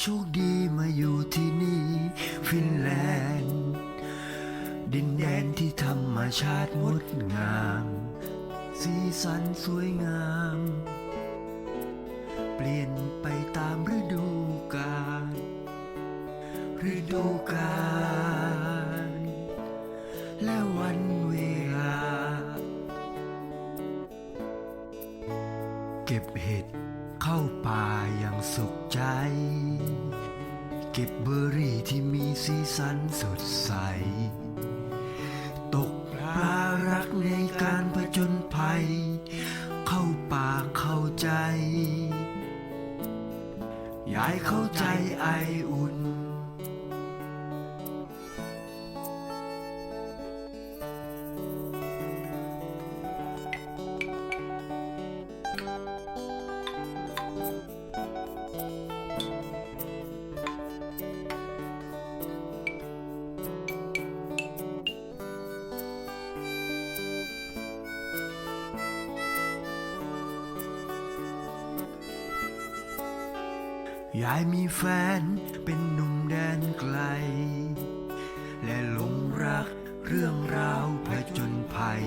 โชคดีมาอยู่ที่นี่ฟินแลนด์ ดินแดนที่ธรรมชาติงดงาม สีสันสวยงาม เปลี่ยนไปตามฤดูกาลฤดูกาล ยายมีแฟนเป็นหนุ่มแดนไกล และหลงรักเรื่องราวผจญภัย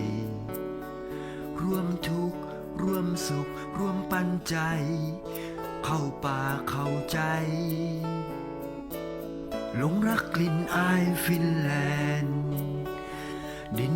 ร่วมทุกข์ร่วมสุข ร่วมปันใจ เข้าป่าเข้าใจหลงรักกลิ่นอายฟินแลนด์ดิน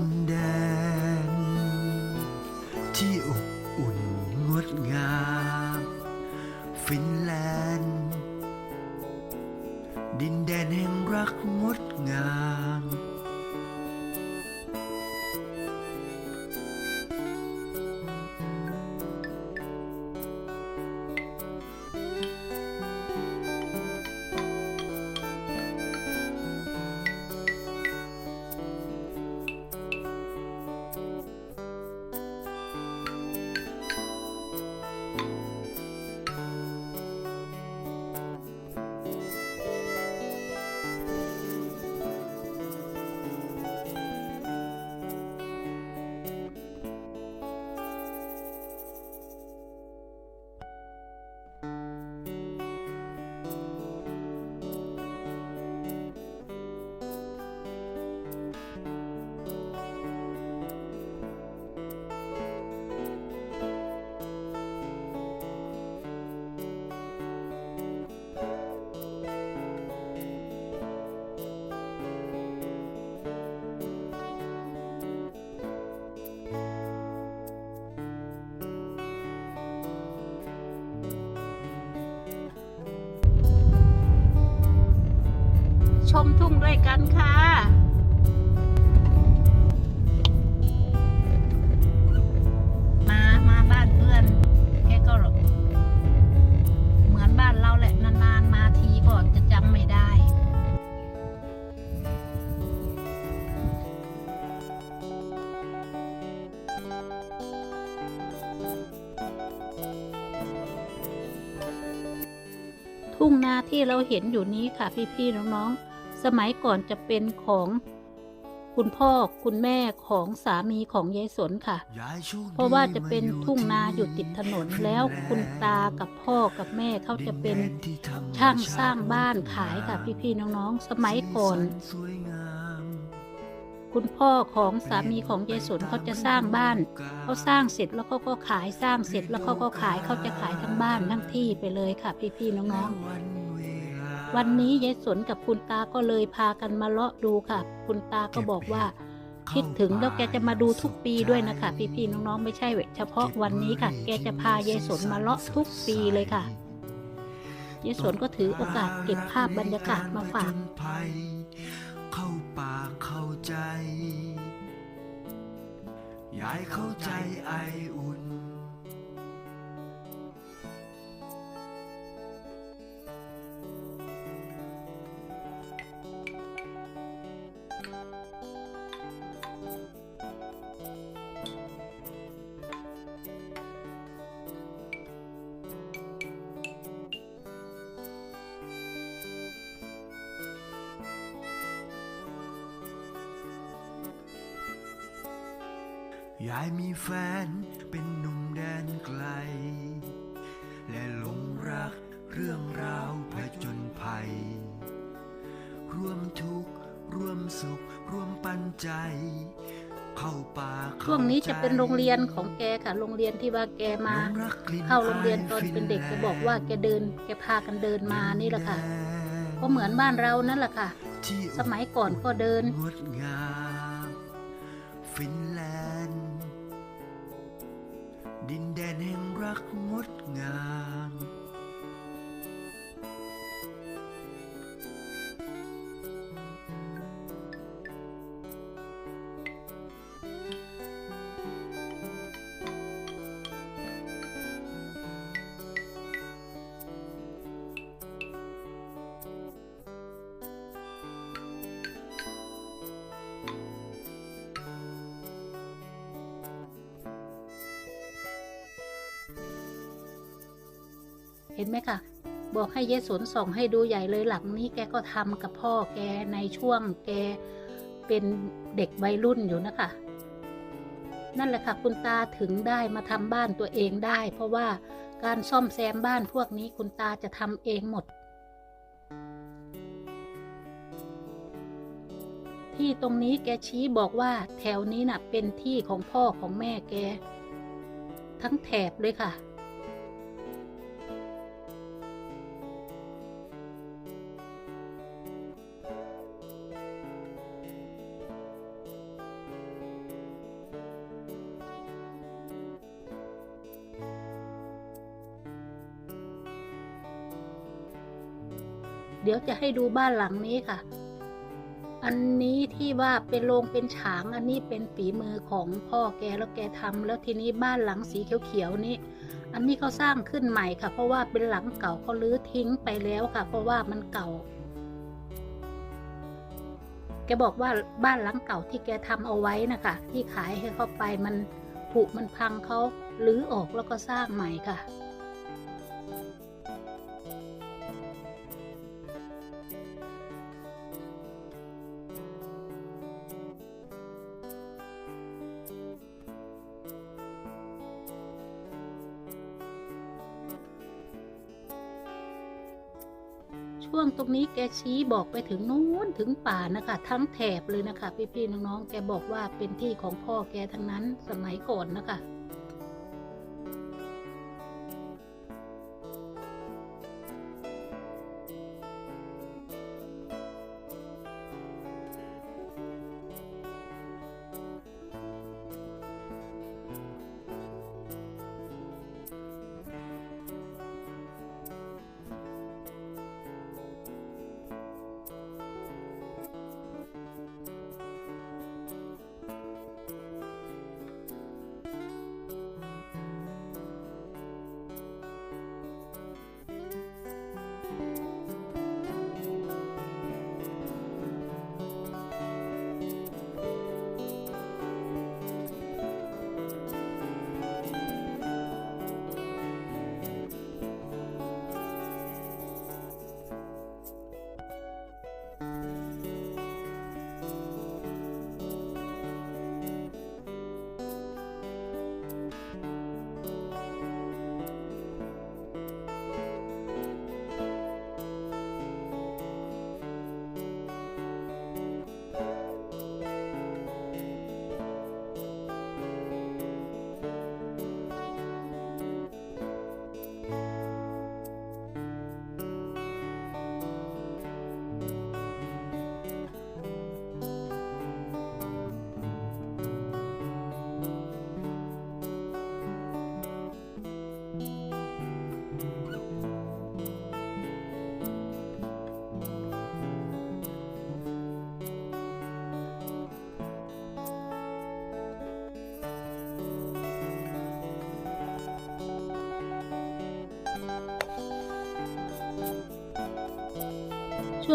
มทุ่งด้วยกันค่ะมามาบ้านเพื่อนแกก็เหมือนบ้านเราแหละนานๆมาทีก็จะจำไม่ได้ทุ่งนาที่เราเห็นอยู่นี้ค่ะพี่ๆน้องๆ สมัยก่อนจะเป็นของคุณพ่อคุณแม่ของสามีของยายสนค่ะยายโชคดีเพราะว่าจะเป็นมอยู่ทุ่งนาอยู่ติดถนนฟิแล้วแลนด์คุณตากับพ่อกับแม่เขาจะเป็นดินแดนที่ธรรมช่างสร้างชติบ้านงดขายค่ะงมพี่ๆน้องๆ สมัยก่อนสีสัสวยงามคุณพ่อของสามีของยายสนเขาจะสร้างบ้านเขาสร้างเสร็จแล้วเขาก็ขายสร้างเสร็จแล้วเขาก็ขายเขาจะขายทั้งบ้านทั้งที่ไปเลยค่ะพี่ๆน้องๆ วันนี้ยายสนกับคุณตาก็เลยพากันมาเลาะดูค่ะ คุณตาก็บอกว่า คิดถึงแล้วแกจะมาดูทุกปีด้วยนะคะ พี่ๆน้องๆไม่ใช่เฉพาะวันนี้ค่ะ แกจะพายายสนมาเลาะทุกปีเลยค่ะยายสนก็ถือโอกาสเก็บภาพบรรยากาศมาฝากเข้าป่าเข้าใจยายเข้าใจไออุ่น ยายมีแฟนเป็นหนุ่มแดนไกล และหลงรักเรื่องราวผจญภัย ร่วมทุกข์ร่วมสุข ร่วมปันใจ เข้าป่าช่วงนี้จะเป็นโรงเรียนของแกค่ะ โรงเรียนที่ว่าแกมา เข้าโรงเรียนตอนเป็นเด็กแกบอกว่าแกเดิน แกพากันเดินมานี่แหละค่ะก็เหมือนบ้านเรานั่นแหละค่ะ สมัยก่อนก็เดิน เห็นไหมคะบอกให้เยสนส่องให้ดูใหญ่เลยหลังนี้แกก็ทำกับพ่อแกในช่วงแกเป็นเด็กวัยรุ่นอยู่นะคะ นั่นแหละค่ะคุณตาถึงได้มาทำบ้านตัวเองได้ เพราะว่าการซ่อมแซมบ้านพวกนี้คุณตาจะทำเองหมด ที่ตรงนี้แกชี้บอกว่าแถวนี้น่ะเป็นที่ของพ่อของแม่แก ทั้งแถบเลยค่ะ เดี๋ยวจะให้ดูบ้านหลังนี้ค่ะ อันนี้ที่ว่าเป็นโรงเป็นฉางอันนี้เป็นฝีมือของพ่อแกแล้วแกทำแล้วทีนี้บ้านหลังสีเขียวๆนี้ อันนี้เขาสร้างขึ้นใหม่ค่ะ เพราะว่าเป็นหลังเก่าเขาลื้อทิ้งไปแล้วค่ะ เพราะว่ามันเก่าแกบอกว่าบ้านหลังเก่าที่แกทำเอาไว้นะคะ ที่ขายให้เขาไปมันผุมันพังเขาลื้อออกแล้วก็สร้างใหม่ค่ะ ตรงนี้แกชี้บอกไปถึงนู้นถึงป่านะคะ ทั้งแถบเลยนะคะ พี่ๆน้องๆแกบอกว่าเป็นที่ของพ่อแกทั้งนั้นสมัยก่อนนะคะ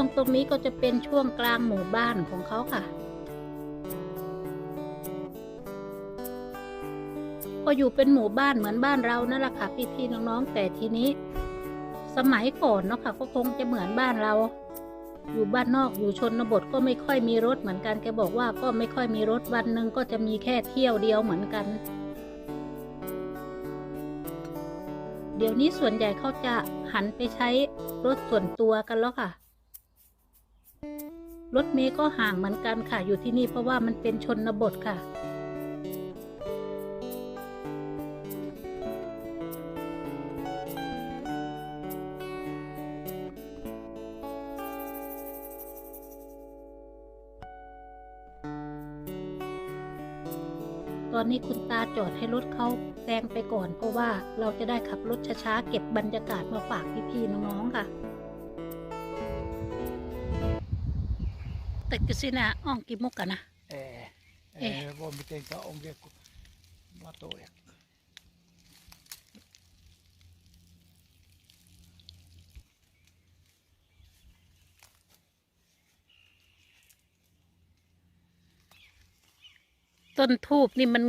ช่วงตรงนี้ก็จะเป็นช่วงกลางหมู่บ้านของเขาค่ะ ก็อยู่เป็นหมู่บ้านเหมือนบ้านเรานั่นแหละค่ะพี่ๆน้องๆแต่ทีนี้สมัยก่อนเนาะค่ะก็คงจะเหมือนบ้านเรา อยู่บ้านนอกอยู่ชนบทก็ไม่ค่อยมีรถเหมือนกันแกบอกว่าก็ไม่ค่อยมีรถวันหนึ่งก็จะมีแค่เที่ยวเดียวเหมือนกัน เดี๋ยวนี้ส่วนใหญ่เขาจะหันไปใช้รถส่วนตัวกันแล้วค่ะ รถเมย์ก็ห่างเหมือนกันค่ะ อยู่ที่นี่เพราะว่ามันเป็นชนบทค่ะ ตอนนี้คุณตาจอดให้รถเขาแซงไปก่อน เพราะว่าเราจะได้ขับรถช้าๆเก็บบรรยากาศมาฝากพี่ๆน้องๆค่ะ แต่ก็สินะอ่องกี่มุกกันนะ Ei, Ei. ei voi mitenkään onkea kuin matoja. ต้นทูบนี่มัน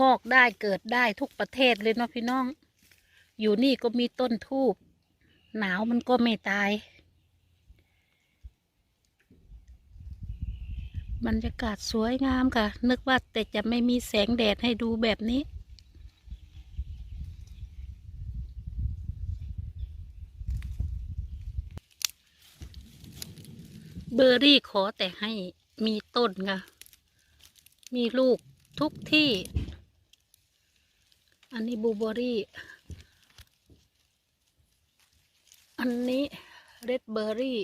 งอกได้เกิดได้ทุกประเทศเลยเนาะพี่น้อง อยู่นี่ก็มีต้นทูบหนาวมันก็ไม่ตาย บรรยากาศสวยงามค่ะ นึกว่าแต่จะไม่มีแสงแดดให้ดูแบบนี้ เบอร์รี่ขอแต่ให้มีต้นค่ะ มีลูกทุกที่ อันนี้บูเบอร์รี่ อันนี้เรดเบอร์รี่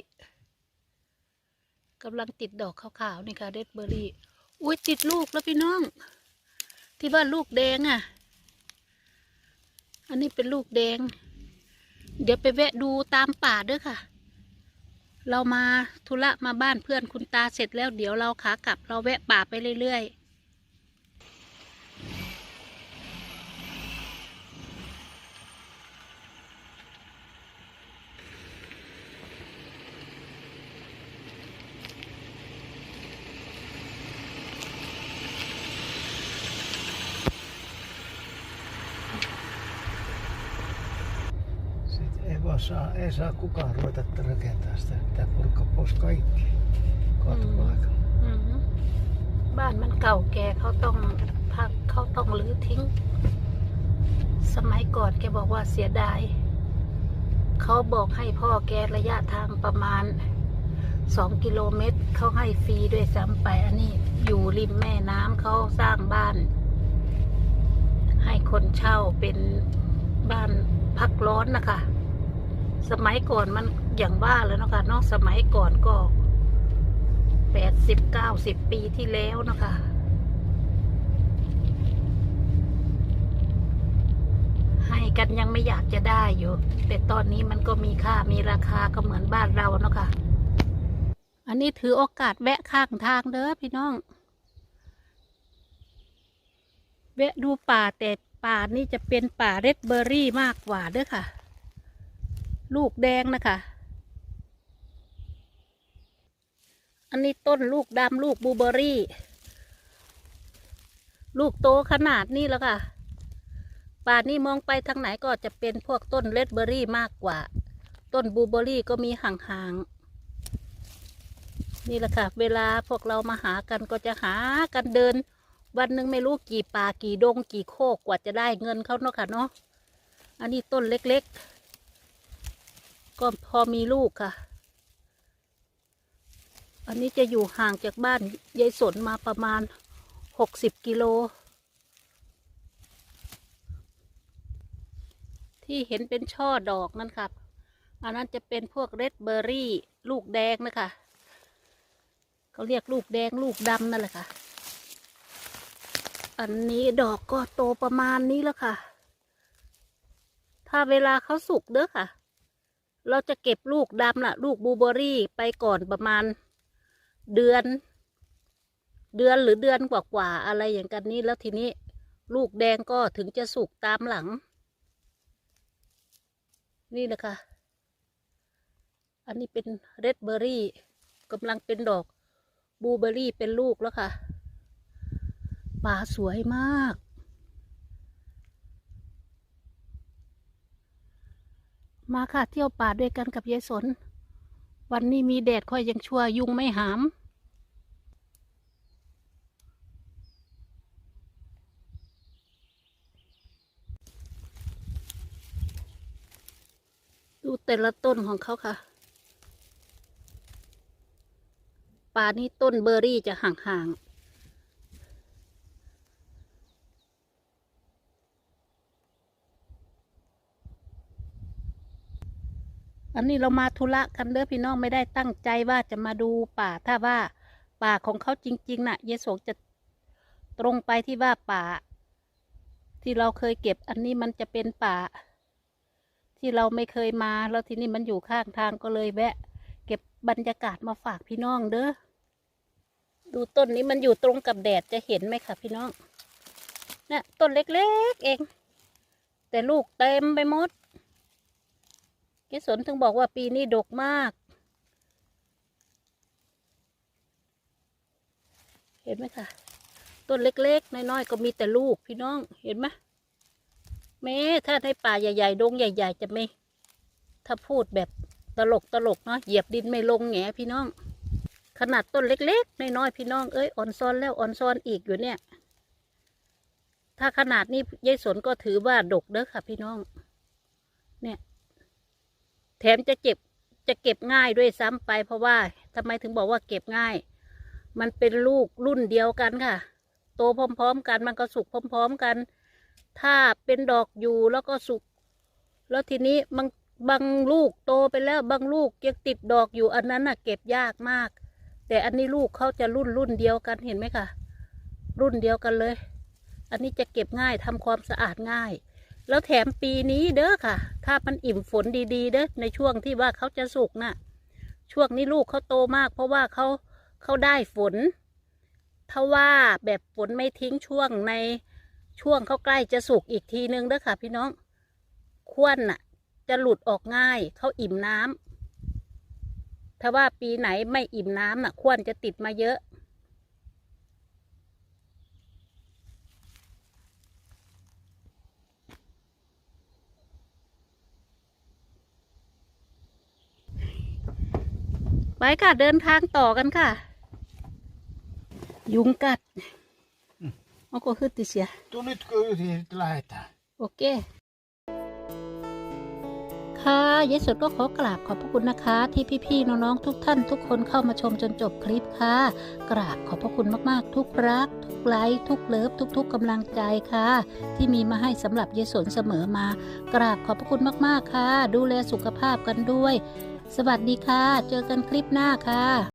กำลังติดดอกขาวๆนี่ค่ะเรดเบอร์รี่ อุ้ยติดลูกแล้วพี่น้อง ที่ว่าลูกแดงอะ อันนี้เป็นลูกแดง เดี๋ยวไปแวะดูตามป่าเด้อค่ะ เรามาธุระมาบ้านเพื่อนคุณตาเสร็จแล้วเดี๋ยวเราขากลับเราแวะป่าไปเรื่อยๆ Sitten ei, vaan saa, ei saa kukaan ruveta että rakentaa sitä. Pitää purkaa pois kaikki kaatopaikalla. อือฮึบ้านมันเก่าแก่เขาต้องพักเขาต้องรื้อทิ้ง สมัยก่อนแกบอกว่าเสียดาย เขาบอกให้พ่อแกระยะทางประมาณสองกิโลเมตรเขาให้ฟรีด้วยซ้ำไปอันนี้อยู่ริมแม่น้ำเขาสร้างบ้าน ให้คนเช่าเป็นบ้านพักร้อนนะคะ สมัยก่อนมันอย่างว่าแล้วนะคะนอกสมัยก่อนก็แปดสิบเก้าสิบปีที่แล้วนะคะให้กันยังไม่อยากจะได้อยู่ แต่ตอนนี้มันก็มีค่ามีราคาก็เหมือนบ้านเราเนาะค่ะ อันนี้ถือโอกาสแวะข้างทางเด้อพี่น้อง แวะดูป่าแต่ป่านี่จะเป็นป่าเรดเบอร์รี่มากกว่าเด้อค่ะ ลูกแดงนะคะ อันนี้ต้นลูกดำลูกบูเบอรี่ ลูกโตขนาดนี้แล้วค่ะป่านนี้มองไปทางไหนก็จะเป็นพวกต้นเลดเบอรี่มากกว่า ต้นบูเบอร์รี่ก็มีห่างๆ นี่แหละค่ะ เวลาพวกเรามาหากันก็จะหากันเดิน วันหนึ่งไม่รู้กี่ป่ากี่ดง กี่โคกกว่าจะได้เงินเขาเนาะค่ะเนาะ อันนี้ต้นเล็กๆ ก็พอมีลูกค่ะ อันนี้จะอยู่ห่างจากบ้านยายสนมาประมาณหกสิบกิโล ที่เห็นเป็นช่อดอกนั่นครับอันนั้นจะเป็นพวกเรดเบอร์รี่ ลูกแดงนะคะเขาเรียกลูกแดงลูกดำนั่นแหละค่ะอันนี้ดอกก็โตประมาณนี้แล้วค่ะ ถ้าเวลาเขาสุกเด้อค่ะ เราจะเก็บลูกดำน่ะลูกบูเบอรี่ไปก่อนประมาณเดือน เดือนหรือเดือนกว่าๆอะไรอย่างกันนี้แล้วทีนี้ ลูกแดงก็ถึงจะสุกตามหลัง นี่นะคะ อันนี้เป็นเรดเบอรี่กำลังเป็นดอกบูเบอรี่เป็นลูกแล้วค่ะป่าสวยมาก มาค่ะเที่ยวป่าด้วยกันกับยายสน วันนี้มีแดดค่อยยังชั่วยุงไม่หาม ดูแต่ละต้นของเขาค่ะ ป่านี้ต้นเบอร์รี่จะห่างๆ อันนี้เรามาธุระกันเด้อพี่น้องไม่ได้ตั้งใจว่าจะมาดูป่า ถ้าว่าป่าของเขาจริง ๆน่ะ เยโสจะตรงไปที่ว่าป่า ที่เราเคยเก็บ อันนี้มันจะเป็นป่า ที่เราไม่เคยมา แล้วที่นี้มันอยู่ข้างทางก็เลยแวะ เก็บบรรยากาศมาฝากพี่น้องเด้อดูต้นนี้มันอยู่ตรงกับแดดจะเห็นไหมคะพี่น้องนะต้นเล็กๆเอง แต่ลูกเต็มไปหมด เกสนถึงบอกว่าปีนี้ดกมาก เห็นไหมคะต้นเล็กๆ น้อยๆ ก็มีแต่ลูกพี่น้องเห็นไหมแม้ถ้าในป่าใหญ่ๆ ดงใหญ่ ๆ จะไม่ ถ้าพูดแบบตลกตลกเนาะเหยียบดินไม่ลงแงพี่น้อง ขนาดต้นเล็ก ๆ น้อยๆ พี่น้องเอ้ยอ่อนซ้อนแล้วอ่อนซ้อนอีกอยู่เนี่ย ถ้าขนาดนี้ยายสนก็ถือว่าดกเด้อค่ะพี่น้อง แถมจะเก็บจะเก็บง่ายด้วยซ้ำไป เพราะว่าทำไมถึงบอกว่าเก็บง่าย มันเป็นลูกรุ่นเดียวกันค่ะ โตพร้อม ๆ กันมันก็สุกพร้อม ๆ กัน ถ้าเป็นดอกอยู่แล้วก็สุก แล้วทีนี้บางบางลูกโตไปแล้วบางลูกยังติดดอกอยู่อันนั้นน่ะ เก็บยากมาก แต่อันนี้ลูกเขาจะรุ่นรุ่นเดียวกันเห็นไหมคะรุ่นเดียวกันเลย อันนี้จะเก็บง่ายทำความสะอาดง่าย แล้วแถมปีนี้เด้อค่ะ ถ้ามันอิ่มฝนดีๆ เด้อในช่วงที่ว่าเขาจะสุกน่ะ ช่วงนี้ลูกเขาโตมาก เพราะว่าเขาเขาได้ฝน ถ้าว่าแบบฝนไม่ทิ้งช่วงในช่วงเขาใกล้จะสุกอีกทีนึงเด้อค่ะ พี่น้องควนน่ะ จะหลุดออกง่ายเขาอิ่มน้ำถ้าว่าปีไหนไม่อิ่มน้ำน่ะควนจะติดมาเยอะ ไปค่ะเดินทางต่อกันค่ะ ยุงกัด Onko hyttisiä? Tuu nytkö yhdessä, että lähdetään? โอเค ค่ะยายสดก็ขอกราบขอบพระคุณนะคะ ที่พี่ๆน้องๆทุกท่านทุกคนเข้ามาชมจนจบคลิปค่ะ กราบขอบพระคุณมากๆ ทุกรัก ทุกไลค์ทุกเลิฟทุก ๆกำลังใจค่ะ ที่มีมาให้สำหรับยายสนเสมอมา กราบขอบพระคุณมากๆค่ะ ดูแลสุขภาพกันด้วย สวัสดีค่ะ เจอกันคลิปหน้าค่ะ